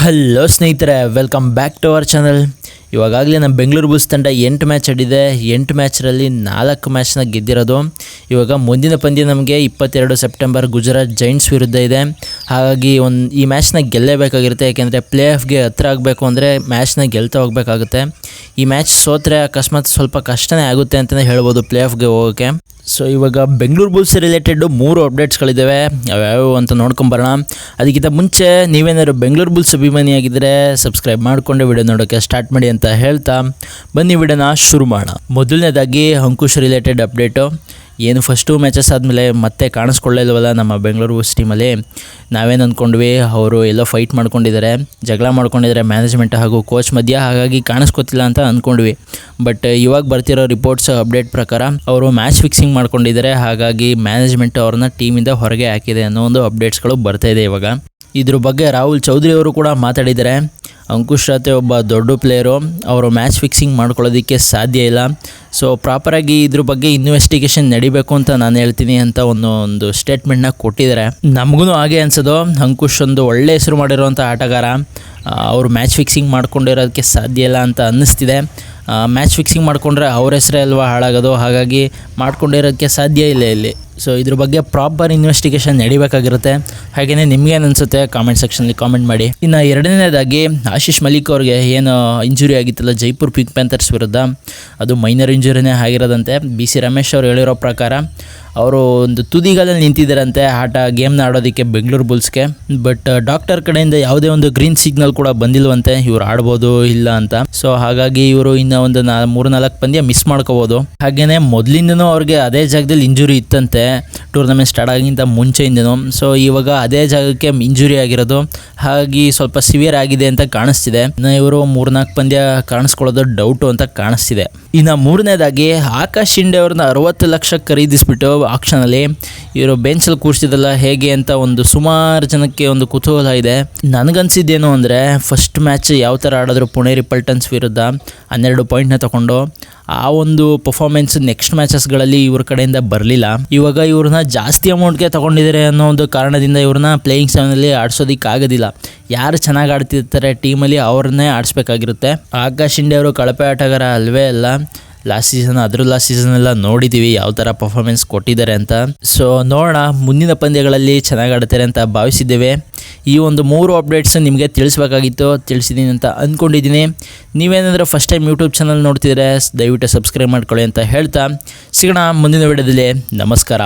Hello ಸ್ನೇಹಿತರೆ. Welcome back to our channel ಇವಾಗಲೇ ನಮ್ಮ ಬೆಂಗಳೂರು ಬುಲ್ಸ್ ತಂಡ ಎಂಟು ಮ್ಯಾಚ್ ಆಡಿದೆ. ಎಂಟು ಮ್ಯಾಚ್ರಲ್ಲಿ ನಾಲ್ಕು ಮ್ಯಾಚ್ನ ಗೆದ್ದಿರೋದು. ಇವಾಗ ಮುಂದಿನ ಪಂದ್ಯ ನಮಗೆ ಇಪ್ಪತ್ತೆರಡು ಸೆಪ್ಟೆಂಬರ್ ಗುಜರಾತ್ ಜೈಂಟ್ಸ್ ವಿರುದ್ಧ ಇದೆ. ಹಾಗಾಗಿ ಒಂದು ಈ ಮ್ಯಾಚ್ನ ಗೆಲ್ಲೇಬೇಕಾಗಿರುತ್ತೆ, ಯಾಕೆಂದರೆ ಪ್ಲೇ ಆಫ್ಗೆ ಹತ್ರ ಆಗಬೇಕು ಅಂದರೆ ಮ್ಯಾಚ್ನ ಗೆಲ್ತಾ ಹೋಗಬೇಕಾಗುತ್ತೆ. ಈ ಮ್ಯಾಚ್ ಸೋತ್ರೆ ಅಕಸ್ಮಾತ್ ಸ್ವಲ್ಪ ಕಷ್ಟನೇ ಆಗುತ್ತೆ ಅಂತಲೇ ಹೇಳ್ಬೋದು ಪ್ಲೇ ಆಫ್ಗೆ ಹೋಗೋಕ್ಕೆ ಸೊ ಇವಾಗ ಬೆಂಗಳೂರು ಬುಲ್ಸ್ ರಿಲೇಟೆಡ್ ಮೂರು ಅಪ್ಡೇಟ್ಸ್ಗಳಿದ್ದಾವೆ ಯಾವ್ಯಾವು ಅಂತ ನೋಡ್ಕೊಂಬರೋಣ ಅದಕ್ಕಿಂತ ಮುಂಚೆ ನೀವೇನಾದ್ರು ಬೆಂಗಳೂರು ಬುಲ್ಸ್ ಅಭಿಮಾನಿಯಾಗಿದ್ದರೆ ಸಬ್ಸ್ಕ್ರೈಬ್ ಮಾಡಿಕೊಂಡು ವಿಡಿಯೋ ನೋಡೋಕ್ಕೆ ಸ್ಟಾರ್ಟ್ ಮಾಡಿ ಅಂತ ಹೇಳ್ತಾ. ಬನ್ನಿ, ವಿಡಿಯೋನ ಶುರು ಮಾಡೋಣ. ಮೊದಲನೇದಾಗಿ ಅಂಕುಶ್ ರಿಲೇಟೆಡ್ ಅಪ್ಡೇಟು ಏನು ಫಸ್ಟು ಮ್ಯಾಚಸ್ ಆದಮೇಲೆ ಮತ್ತೆ ಕಾಣಿಸ್ಕೊಳ್ಳಿಲ್ವಲ್ಲ ನಮ್ಮ ಬೆಂಗಳೂರು ಬುಲ್ಸ್ ಟೀಮಲ್ಲಿ ನಾವೇನು ಅಂದ್ಕೊಂಡ್ವಿ ಅವರು ಎಲ್ಲೋ ಫೈಟ್ ಮಾಡ್ಕೊಂಡಿದ್ದಾರೆ ಜಗಳ ಮಾಡ್ಕೊಂಡಿದ್ದಾರೆ ಮ್ಯಾನೇಜ್ಮೆಂಟ್ ಹಾಗೂ ಕೋಚ್ ಮಧ್ಯ, ಹಾಗಾಗಿ ಕಾಣಿಸ್ಕೊತಿಲ್ಲ ಅಂತ ಅಂದ್ಕೊಂಡ್ವಿ ಬಟ್ ಇವಾಗ ಬರ್ತಿರೋ ರಿಪೋರ್ಟ್ಸ್ ಅಪ್ಡೇಟ್ ಪ್ರಕಾರ ಅವರು ಮ್ಯಾಚ್ ಫಿಕ್ಸಿಂಗ್ ಮಾಡ್ಕೊಂಡಿದ್ದಾರೆ ಹಾಗಾಗಿ ಮ್ಯಾನೇಜ್ಮೆಂಟ್ ಅವ್ರನ್ನ ಟೀಮಿಂದ ಹೊರಗೆ ಹಾಕಿದೆ ಅನ್ನೋ ಒಂದು ಅಪ್ಡೇಟ್ಸ್ಗಳು ಬರ್ತಾ ಇದೆ ಇವಾಗ. ಇದ್ರ ಬಗ್ಗೆ ರಾಹುಲ್ ಚೌಧರಿ ಅವರು ಕೂಡ ಮಾತಾಡಿದ್ದಾರೆ ಅಂಕುಶ್ ರಾತೆ ಒಬ್ಬ ದೊಡ್ಡ ಪ್ಲೇಯರು ಅವರು ಮ್ಯಾಚ್ ಫಿಕ್ಸಿಂಗ್ ಮಾಡ್ಕೊಳ್ಳೋದಕ್ಕೆ ಸಾಧ್ಯ ಇಲ್ಲ. ಸೊ ಪ್ರಾಪರಾಗಿ ಇದ್ರ ಬಗ್ಗೆ ಇನ್ವೆಸ್ಟಿಗೇಷನ್ ನಡಿಬೇಕು ಅಂತ ನಾನು ಹೇಳ್ತೀನಿ ಅಂತ ಒಂದು ಒಂದು ಸ್ಟೇಟ್ಮೆಂಟ್ನ ಕೊಟ್ಟಿದ್ದಾರೆ ನಮಗೂ ಹಾಗೆ ಅನ್ಸೋದು. ಅಂಕುಶ್ ಒಂದು ಒಳ್ಳೆ ಹೆಸರು ಮಾಡಿರುವಂಥ ಆಟಗಾರ. ಅವರು ಮ್ಯಾಚ್ ಫಿಕ್ಸಿಂಗ್ ಮಾಡ್ಕೊಂಡಿರೋದಕ್ಕೆ ಸಾಧ್ಯ ಇಲ್ಲ ಅಂತ ಅನ್ನಿಸ್ತಿದೆ. ಮ್ಯಾಚ್ ಫಿಕ್ಸಿಂಗ್ ಮಾಡಿಕೊಂಡ್ರೆ ಅವ್ರ ಹೆಸರೇ ಅಲ್ವಾ ಹಾಳಾಗೋದು? ಹಾಗಾಗಿ ಮಾಡ್ಕೊಂಡಿರೋದಕ್ಕೆ ಸಾಧ್ಯ ಇಲ್ಲ ಇಲ್ಲಿ. ಸೊ ಇದ್ರ ಬಗ್ಗೆ ಪ್ರಾಪರ್ ಇನ್ವೆಸ್ಟಿಗೇಷನ್ ನಡಿಬೇಕಾಗಿರುತ್ತೆ. ಹಾಗೆಯೇ ನಿಮ್ಗೇನು ಅನ್ಸುತ್ತೆ? ಕಾಮೆಂಟ್ ಸೆಕ್ಷನಲ್ಲಿ ಕಾಮೆಂಟ್ ಮಾಡಿ. ಇನ್ನು ಎರಡನೇದಾಗಿ ಆಶೀಶ್ ಮಲಿಕ್ ಅವ್ರಿಗೆ ಏನು ಇಂಜುರಿ ಆಗಿತ್ತಲ್ಲ, ಜೈಪುರ್ ಪಿಂಕ್ ಪ್ಯಾಂಥರ್ಸ್ ವಿರುದ್ಧ, ಅದು ಮೈನರ್ ಇಂಜುರಿನೇ ಆಗಿರೋದಂತೆ. ಬಿ ಸಿ ರಮೇಶ್ ಅವರು ಹೇಳಿರೋ ಪ್ರಕಾರ ಅವರು ಒಂದು ತುದಿಗಳಲ್ಲಿ ನಿಂತಿದ್ದಾರಂತೆ. ಆಟ ಗೇಮ್ನ ಆಡೋದಕ್ಕೆ ಬೆಂಗಳೂರು ಬುಲ್ಸ್ಗೆ ಬಟ್ ಡಾಕ್ಟರ್ ಕಡೆಯಿಂದ ಯಾವುದೇ ಒಂದು ಗ್ರೀನ್ ಸಿಗ್ನಲ್ ಕೂಡ ಬಂದಿಲ್ವಂತೆ. ಇವ್ರು ಆಡ್ಬೋದು ಇಲ್ಲ ಅಂತ. ಸೊ ಹಾಗಾಗಿ ಇವರು ಇನ್ನು ಒಂದು ನಾ ಮೂರು ನಾಲ್ಕು ಪಂದ್ಯ ಮಿಸ್ ಮಾಡ್ಕೋಬೋದು. ಹಾಗೇನೆ ಮೊದಲಿಂದನೂ ಅವ್ರಿಗೆ ಅದೇ ಜಾಗದಲ್ಲಿ ಇಂಜುರಿ ಇತ್ತಂತೆ. ಟೂರ್ನಮೆಂಟ್ ಸ್ಟಾರ್ಟ್ ಆಗಿಂತ ಮುಂಚೆಯಿಂದನೂ. ಸೊ ಇವಾಗ ಅದೇ ಜಾಗಕ್ಕೆ ಇಂಜುರಿ ಆಗಿರೋದು. ಹಾಗಾಗಿ ಸ್ವಲ್ಪ ಸಿವಿಯರ್ ಆಗಿದೆ ಅಂತ ಕಾಣಿಸ್ತಿದೆ. ಇನ್ನು ಇವರು ಮೂರ್ನಾಲ್ಕು ಪಂದ್ಯ ಕಾಣಿಸ್ಕೊಳ್ಳೋದು ಡೌಟು ಅಂತ ಕಾಣಿಸ್ತಿದೆ. ಇನ್ನು ಮೂರನೇದಾಗಿ ಆಕಾಶ್ ಶಿಂಡೆ ಅವ್ರನ್ನ ಅರವತ್ತು ಲಕ್ಷ ಖರೀದಿಸ್ಬಿಟ್ಟು ಆಕ್ಷನಲ್ಲಿ, ಇವರು ಬೆಂಚಲ್ಲಿ ಕೂರಿಸಿದಲ್ಲ ಹೇಗೆ ಅಂತ ಒಂದು ಸುಮಾರು ಜನಕ್ಕೆ ಒಂದು ಕುತೂಹಲ ಇದೆ. ನನಗನ್ಸಿದ್ದೇನು ಅಂದರೆ ಫಸ್ಟ್ ಮ್ಯಾಚ್ ಯಾವ ಥರ ಆಡಿದ್ರು ಪುಣೆ ರಿಪಲ್ಟನ್ಸ್ ವಿರುದ್ಧ ಹನ್ನೆರಡು ಪಾಯಿಂಟ್ನ ತಗೊಂಡು, ಆ ಒಂದು ಪರ್ಫಾರ್ಮೆನ್ಸ್ ನೆಕ್ಸ್ಟ್ ಮ್ಯಾಚಸ್ಗಳಲ್ಲಿ ಇವ್ರ ಕಡೆಯಿಂದ ಬರಲಿಲ್ಲ. ಇವಾಗ ಇವ್ರನ್ನ ಜಾಸ್ತಿ ಅಮೌಂಟ್ಗೆ ತಗೊಂಡಿದ್ದಾರೆ ಅನ್ನೋ ಒಂದು ಕಾರಣದಿಂದ ಇವ್ರನ್ನ ಪ್ಲೇಯಿಂಗ್ ಸೆವೆನಲ್ಲಿ ಆಡಿಸೋದಕ್ಕೆ ಆಗೋದಿಲ್ಲ ಯಾರು ಚೆನ್ನಾಗಿ ಆಡ್ತಿರ್ತಾರೆ ಟೀಮಲ್ಲಿ ಅವ್ರನ್ನೇ ಆಡಿಸ್ಬೇಕಾಗಿರುತ್ತೆ. ಆಕಾಶ್ ಇಂಡೆ ಅವರು ಕಳಪೆ ಆಟಗಾರ ಅಲ್ವೇ ಅಲ್ಲ. ಲಾಸ್ಟ್ ಸೀಸನ್ ಅದ್ರ ಲಾಸ್ಟ್ ಸೀಸನ್ ಎಲ್ಲ ನೋಡಿದ್ದೀವಿ ಯಾವ ಥರ ಪರ್ಫಾರ್ಮೆನ್ಸ್ ಕೊಟ್ಟಿದ್ದಾರೆ ಅಂತ. ಸೊ ನೋಡೋಣ, ಮುಂದಿನ ಪಂದ್ಯಗಳಲ್ಲಿ ಚೆನ್ನಾಗಿ ಆಡ್ತಾರೆ ಅಂತ ಭಾವಿಸಿದ್ದೇವೆ. ಈ ಒಂದು ಮೂರು ಅಪ್ಡೇಟ್ಸ್ ನಿಮಗೆ ತಿಳಿಸ್ಬೇಕಾಗಿತ್ತು ತಿಳಿಸಿದ್ದೀನಿ ಅಂತ ಅಂದ್ಕೊಂಡಿದ್ದೀನಿ ನೀವೇನಾದರೂ ಫಸ್ಟ್ ಟೈಮ್ ಯೂಟ್ಯೂಬ್ ಚಾನಲ್ ನೋಡ್ತಿದ್ರೆ ದಯವಿಟ್ಟು ಸಬ್ಸ್ಕ್ರೈಬ್ ಮಾಡ್ಕೊಳ್ಳಿ ಅಂತ ಹೇಳ್ತಾ. ಸಿಗೋಣ ಮುಂದಿನ ವಿಡಿಯೋದಲ್ಲಿ. ನಮಸ್ಕಾರ.